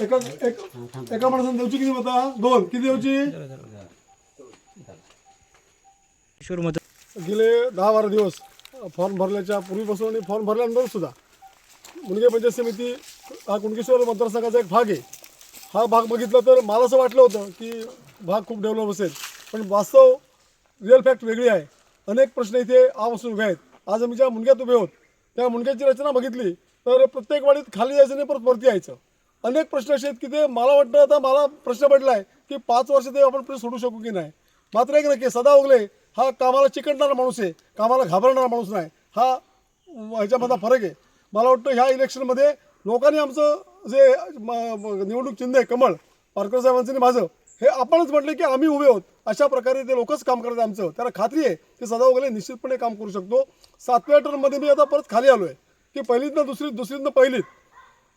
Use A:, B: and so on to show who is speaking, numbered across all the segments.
A: एका एक एका माणसाने देवची किती होता दोन. किती देवची? गेले दहा बारा दिवस. फॉर्म भरल्याच्या पूर्वीपासून आणि फॉर्म भरल्यानंतर सुद्धा. मुनगे पंचायत समिती हा कुणकेश्वर मतदारसंघाचा एक भाग आहे. हा भाग बघितला तर मला असं वाटलं होतं की भाग खूप डेव्हलप असेल. पण वास्तव रिअल फॅक्ट वेगळी आहे. अनेक प्रश्न इथे आपासून उभे आहेत. आज आम्ही ज्या मुनग्यात उभे आहोत त्या मुंडक्याची रचना बघितली तर प्रत्येक वाडीत खाली यायचं नाही परत वरती यायचं. अनेक प्रश्न असे आहेत की ते मला वाटतं आता मला प्रश्न पडला आहे की पाच वर्ष ते आपण प्रश्न सोडू शकू की नाही. मात्र एक नक्की सदा उगले हा कामाला चिकटणारा माणूस आहे कामाला घाबरणारा माणूस नाही. हा ह्याच्यामधला फरक आहे. मला वाटतं ह्या इलेक्शनमध्ये लोकांनी आमचं जे निवडणूक चिन्ह आहे कमळ पारकर साहेबांचं आणि माझं हे आपणच म्हटले की आम्ही उभे आहोत. अशा प्रकारे ते लोकच काम करतात आमचं. त्याला खात्री आहे की सदा वगैरे निश्चितपणे काम करू शकतो. सातव्या टर्ममध्ये मी आता परत खाली आलो आहे की पहिलीतनं दुसरी दुसरीतनं पहिलीत.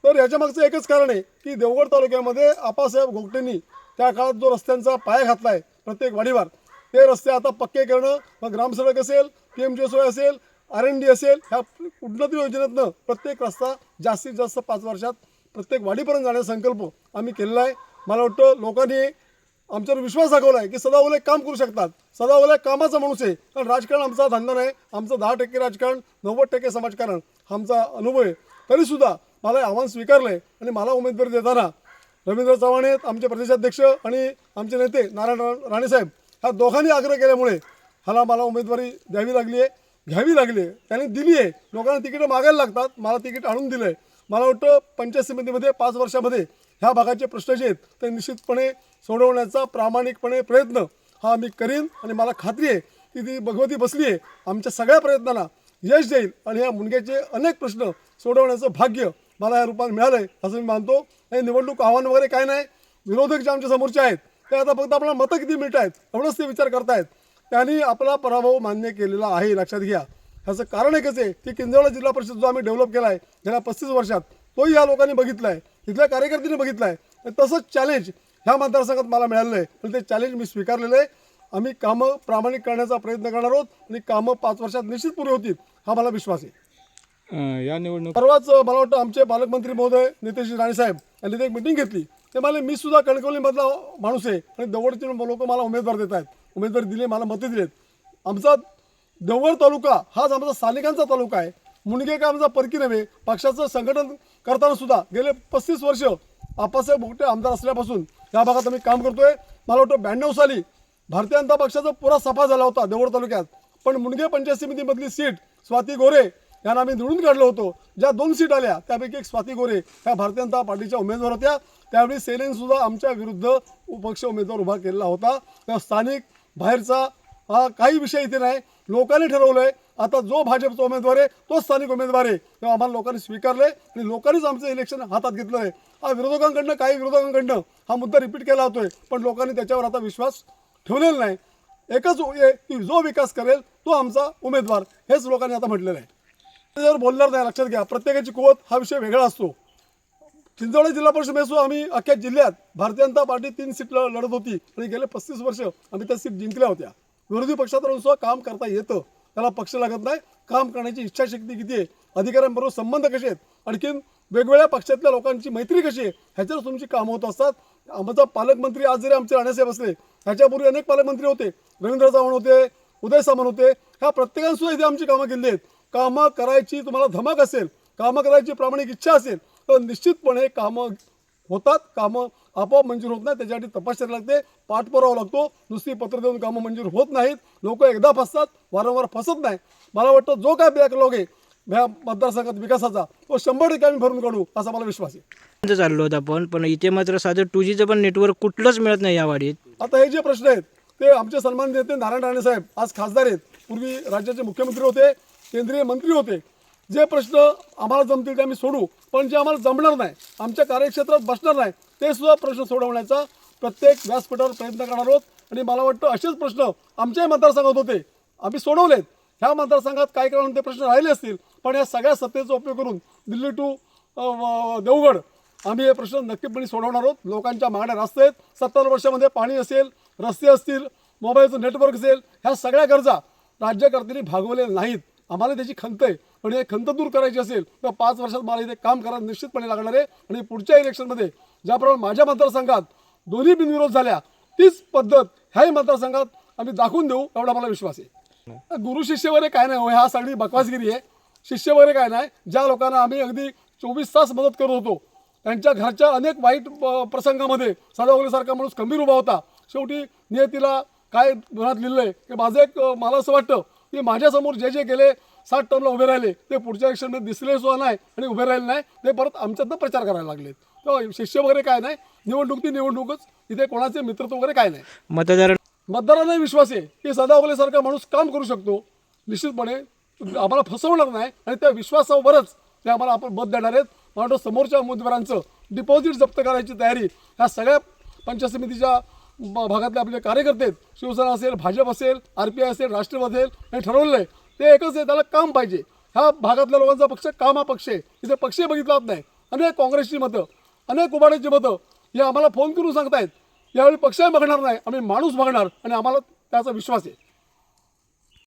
A: तर याच्या मागचं एकच कारण आहे की देवगड तालुक्यामध्ये आपासाहेब घोगटेंनी त्या काळात जो रस्त्यांचा पाया घातला आहे प्रत्येक वाढीवार ते रस्ते आता पक्के करणं. मग ग्रामसडक असेल पी एम जी सोय असेल आर एन डी असेल ह्या उन्नती योजनेतनं प्रत्येक रस्ता जास्तीत जास्त पाच वर्षात प्रत्येक वाडीपर्यंत जाण्याचा संकल्प आम्ही केलेला आहे. मला वाटतं लोकांनी आमच्यावर विश्वास दाखवला आहे की सदा ओले काम करू शकतात. सदा ओले कामाचा माणूस आहे. कारण राजकारण आमचा धंदा नाही. आमचं दहा टक्के राजकारण नव्वद टक्के समाजकारण आमचा अनुभव आहे. तरीसुद्धा मला हे आव्हान स्वीकारलं आहे आणि मला उमेदवारी देताना रवींद्र चव्हाण आहेत आमचे प्रदेशाध्यक्ष आणि आमचे नेते नारायण राणेसाहेब. ह्या दोघांनी आग्रह केल्यामुळे ह्याला मला उमेदवारी द्यावी लागली आहे घ्यावी लागली आहे त्यांनी दिली आहे लोकांना तिकीटं मागायला लागतात. मला तिकीट आणून दिलं आहे मला वाटतं पंचायत समितीमध्ये पाच वर्षामध्ये ह्या भागाचे प्रश्न जे आहेत ते निश्चितपणे सोडवण्याचा प्रामाणिकपणे प्रयत्न हा मी करीन आणि मला खात्री आहे की ती भगवती बसली आहे. आमच्या सगळ्या प्रयत्नांना यश देईल आणि या मुलग्याचे अनेक प्रश्न सोडवण्याचं भाग्य मला या रूपात मिळालं आहे असं मी मानतो. हे निवडणूक आव्हान वगैरे काय नाही. विरोधक जे आमच्या समोरचे आहेत ते आता फक्त आपल्याला मतं किती मिळत आहेत एवढंच ते विचार करतायत. त्यांनी आपला पराभव मान्य केलेला आहे लक्षात घ्या. ह्याचं कारण एकच आहे की किंजवडा जिल्हा परिषद जो आम्ही डेव्हलप केला आहे गेल्या पस्तीस वर्षात तोही या लोकांनी बघितला आहे तिथल्या कार्यकर्त्यांनी बघितला आहे आणि तसंच चॅलेंज ह्या मतदारसंघात मला मिळालेलं आहे. पण ते चॅलेंज मी स्वीकारलेलं आहे. आम्ही कामं प्रामाणिक करण्याचा प्रयत्न करणार आहोत आणि कामं पाच वर्षात निश्चित पुरे होतील हा मला विश्वास आहे.
B: या निवडणूक
A: परवाच मला वाटतं आमचे पालकमंत्री महोदय नितेश राणेसाहेब यांनी एक मिटिंग घेतली. ते मला मी सुद्धा कणकवलीमधला माणूस आहे आणि दवडचे लोक मला उमेदवार देत आहेत उमेदवार दिले मला मतं दिलेत. आमचा देवगड तालुका हाच आमचा स्थानिकांचा तालुका आहे. मुणगे काय आमचा परकी नव्हे पक्षाचं संघटन करताना सुद्धा गेले पस्तीस वर्ष आप्पासाहेब भोगटे आमदार असल्यापासून या भागात आम्ही काम करतोय. मला वाटतं ब्याण्णव साली भारतीय जनता पक्षाचा पुरा सफा झाला होता देवगड तालुक्यात. पण मुणगे पंचायत समितीमधली सीट स्वाती गोरे यांना आम्ही निवडून काढलो होतो. ज्या दोन सीट आल्या त्यापैकी एक स्वाती गोरे ह्या भारतीय जनता पार्टीच्या उमेदवार होत्या. त्यावेळी सेनेने सुद्धा आमच्या विरुद्ध उपक्ष उमेदवार उभा केलेला होता. त्या स्थानिक बाहेरचा हा काही विषय इथे नाही. लोकांनी ठरवलंय. आता जो भाजपचा उमेदवार आहे तो स्थानिक उमेदवार आहे. तेव्हा आम्हाला लोकांनी स्वीकारलंय आणि लोकांनीच आमचं इलेक्शन हातात घेतलं आहे हा विरोधकांकडनं काही विरोधकांकडनं हा मुद्दा रिपीट केला होतोय. पण लोकांनी त्याच्यावर आता विश्वास ठेवलेला नाही. एकच आहे की जो विकास करेल तो आमचा उमेदवार. हेच लोकांनी आता म्हटलेलं आहे. त्याच्यावर बोलणार नाही लक्षात घ्या. प्रत्येकाची कुवत हा विषय वेगळा असतो. चिंचवडे जिल्हा परिषद मेसू आम्ही अख्ख्या जिल्ह्यात भारतीय जनता पार्टी तीन सीट लढत होती. आणि गेले पस्तीस वर्ष आम्ही त्या सीट जिंकल्या होत्या. विरोधी पक्षात राहून सुद्धा काम करता येतं. त्याला पक्ष लागत नाही. काम करण्याची इच्छाशक्ती किती आहे? अधिकाऱ्यांबरोबर संबंध कसे आहेत? आणखीन वेगवेगळ्या पक्षातल्या लोकांची मैत्री कशी आहे? ह्याच्यावर तुमची कामं होत असतात. आमचा पालकमंत्री आज जरी आमचे राणेसाहेब असले ह्याच्यापूर्वी अनेक पालकमंत्री होते. रवींद्र चव्हाण होते उदय सामंत होते. ह्या प्रत्येकांसुद्धा इथे आमची कामं केली आहेत. कामं करायची तुम्हाला धमक असेल कामं करायची प्रामाणिक इच्छा असेल तर निश्चितपणे कामं होतात. कामं आपोआप मंजूर होत नाही. त्याच्यासाठी तपासणी लागते पाठपुरावा लागतो. नुसती पत्र देऊन कामं मंजूर होत नाहीत. लोक एकदा फसतात वारंवार फसत नाही. मला वाटतं जो काय बॅकलॉग आहे ह्या मतदारसंघात विकासाचा तो शंभर टक्के आम्ही भरून काढू असा मला विश्वास आहे.
B: चाललो होतो आपण पण इथे मात्र साधं टू जीचं पण नेटवर्क कुठलंच मिळत नाही या वाडीत.
A: आता हे जे प्रश्न आहेत ते आमचे सन्मान नेते नारायण राणे साहेब. आज खासदार आहेत. पूर्वी राज्याचे मुख्यमंत्री होते केंद्रीय मंत्री होते. जे प्रश्न आम्हाला जमतील ते आम्ही सोडू पण जे आम्हाला जमणार नाही आमच्या कार्यक्षेत्रात बसणार नाही ते सुद्धा प्रश्न सोडवण्याचा प्रत्येक व्यासपीठावर प्रयत्न करणार आहोत. आणि मला वाटतं असेच प्रश्न आमच्याही मतदारसंघात होते. आम्ही सोडवलेत. ह्या मतदारसंघात काय कारण ते प्रश्न राहिले असतील. पण या सगळ्या सत्तेचा उपयोग करून दिल्ली टू देवगड आम्ही हे प्रश्न नक्कीपणे सोडवणार आहोत. लोकांच्या मागण्या रास्त आहेत. सत्तर वर्षामध्ये पाणी असेल रस्ते असतील मोबाईलचं नेटवर्क असेल ह्या सगळ्या गरजा राज्यकर्त्यांनी भागवलेल्या नाहीत. आम्हाला त्याची खंत आहे. पण हे खंत दूर करायची असेल तर पाच वर्षात मला इथे काम करायला निश्चितपणे लागणार आहे. आणि पुढच्या इलेक्शनमध्ये ज्याप्रमाणे माझ्या मतदारसंघात दोन्ही बिनविरोध झाल्या तीच पद्धत ह्याही मतदारसंघात आम्ही दाखवून देऊ एवढा मला विश्वास आहे. गुरु शिष्य वगैरे काय नाही हो, हा सगळी बकवासगिरी आहे. शिष्य वगैरे काय नाही ज्या लोकांना आम्ही अगदी चोवीस तास मदत करत होतो त्यांच्या घरच्या अनेक वाईट प्रसंगामध्ये सदावलीसारखा माणूस खंबीर उभा होता. शेवटी नियतीला काय मनात लिहिलंय की माझं एक मला असं वाटतं की माझ्यासमोर जे जे गेले सात टर्मला उभे राहिले. ते पुढच्या इलेक्शनमध्ये दिसले सुद्धा नाही आणि उभे राहिले नाही. ते परत आमच्यातनं प्रचार करायला लागलेत. तेव्हा शिष्य वगैरे काय नाही. निवडणूक ती निवडणूकच. इथे कोणाचे मित्रत्व वगैरे काय नाही.
B: मतदार
A: मतदारांना विश्वास आहे की सदा माणूस काम करू शकतो. निश्चितपणे आम्हाला फसवणार नाही आणि त्या विश्वासावरच ते आम्हाला आपण मत देणार आहेत. मला वाटतं समोरच्या उमेदवारांचं डिपॉझिट जप्त करायची तयारी ह्या सगळ्या पंचायत समितीच्या भागातले आपले कार्यकर्ते शिवसेना असेल भाजप असेल आर पी आय असेल राष्ट्रवादी असेल हे ठरवलेलं आहे. ते एकच आहे त्याला काम पाहिजे. ह्या भागातल्या लोकांचा पक्ष काम हा पक्ष आहे. इथे पक्ष बघितला जात नाही. अनेक काँग्रेसची मतं अनेक कुबाड्याची मतं हे आम्हाला फोन करून सांगतायत. यावेळी पक्ष बघणार नाही. आम्ही माणूस बघणार आणि आम्हाला त्याचा विश्वास आहे.